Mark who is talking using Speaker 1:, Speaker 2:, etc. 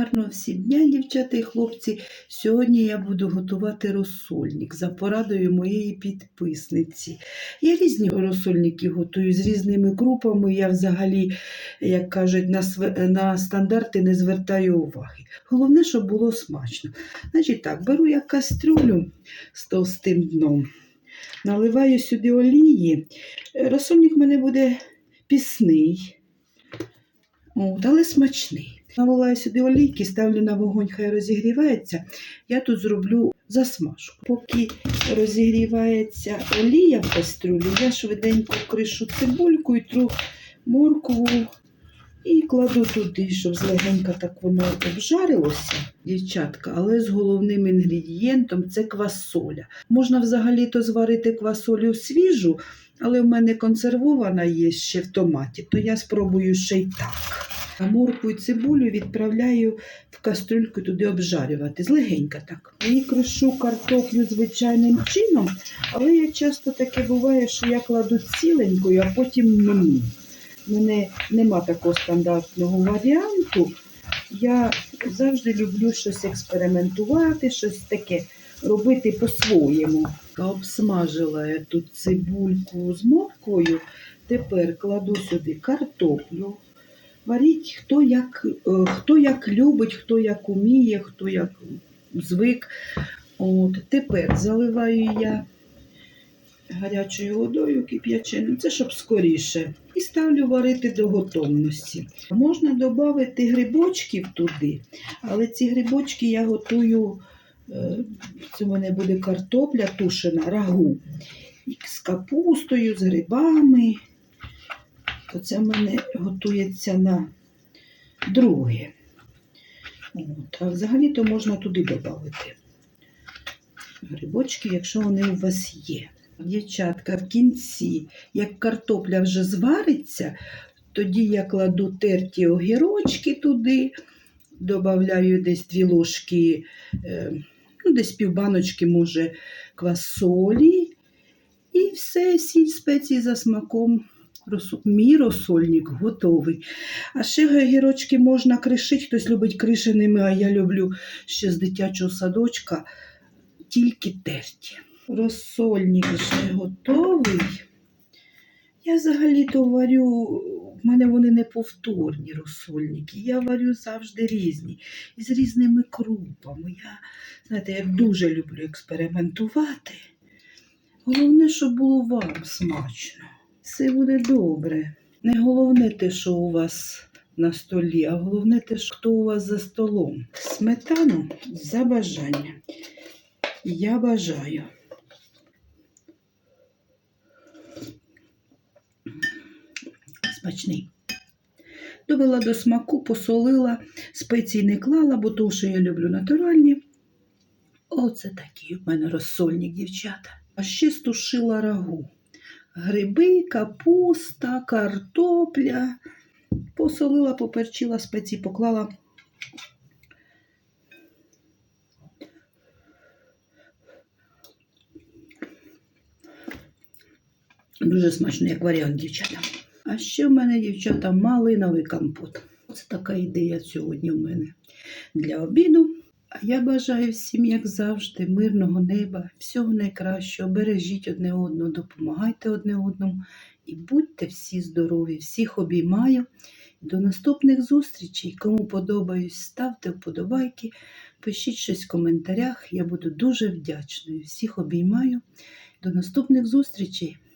Speaker 1: Гарного всім дня, дівчата і хлопці. Сьогодні я буду готувати розсольник за порадою моєї підписниці. Я різні розсольники готую з різними крупами. Я взагалі, як кажуть, на, све- на стандарти не звертаю уваги. Головне, щоб було смачно. Значить так, беру я кастрюлю з товстим дном, наливаю сюди олії. Розсольник в мене буде пісний, от, але смачний. Наливаю сюди олійки, ставлю на вогонь, хай розігрівається. Я тут зроблю засмажку. Поки розігрівається олія в кастрюлі, я швиденько кришу цибульку і тру моркву і кладу туди, щоб злегенька так воно обжарилося, дівчатка, але з головним інгредієнтом це квасоля. Можна взагалі-то зварити квасолю свіжу, але в мене консервована є ще в томаті, то я спробую ще й так. А моркву і цибулю відправляю в кастрюльку туди обжарювати. Злегенька так. І кришу картоплю звичайним чином, але я часто таке буває, що я кладу ціленькою, а потім мну. Мене нема такого стандартного варіанту. Я завжди люблю щось експериментувати, щось таке робити по-своєму. Обсмажила я тут цибульку з морквою. Тепер кладу сюди картоплю. Варіть хто як, е, хто як любить, хто як уміє, хто як звик. От, тепер заливаю я гарячою водою кип'яченою, це щоб скоріше. І ставлю варити до готовності. Можна додати грибочків туди, але ці грибочки я готую, е, це в мене буде картопля тушена, рагу. І з капустою, з грибами. То це в мене готується на друге. От. А взагалі-то можна туди додати грибочки, якщо вони у вас є. Дівчатка, в кінці, як картопля вже звариться, тоді я кладу терті огірочки туди, додаю десь дві ложки, е, ну, десь півбаночки, може, квасолі. І все, сіль спеції за смаком. Мій розсольник готовий. А ще огірочки можна кришити. Хтось любить кришеними, а я люблю ще з дитячого садочка тільки терті. Розсольник вже готовий. Я взагалі-то варю, в мене вони неповторні розсольники. Я варю завжди різні, і з різними крупами. Я, знаєте, я дуже люблю експериментувати. Головне, щоб було вам смачно. Все буде добре. Не головне те, що у вас на столі, а головне те, хто у вас за столом. Сметану за бажанням. Я бажаю. Смачний. Довела до смаку, посолила, спецій не клала, бо то, що я люблю натуральні. Оце такий у мене розсольник, дівчата. А ще стушила рагу. Гриби, капуста, картопля. Посолила, поперчила, спеції поклала. Дуже смачно, як варіант, дівчата. А ще в мене, дівчата, малиновий компот. Це така ідея сьогодні в мене для обіду. А я бажаю всім, як завжди, мирного неба, всього найкращого. Бережіть одне одного, допомагайте одне одному і будьте всі здорові, всіх обіймаю. До наступних зустрічей. Кому подобаюсь, ставте вподобайки, пишіть щось в коментарях. Я буду дуже вдячною. Всіх обіймаю. До наступних зустрічей!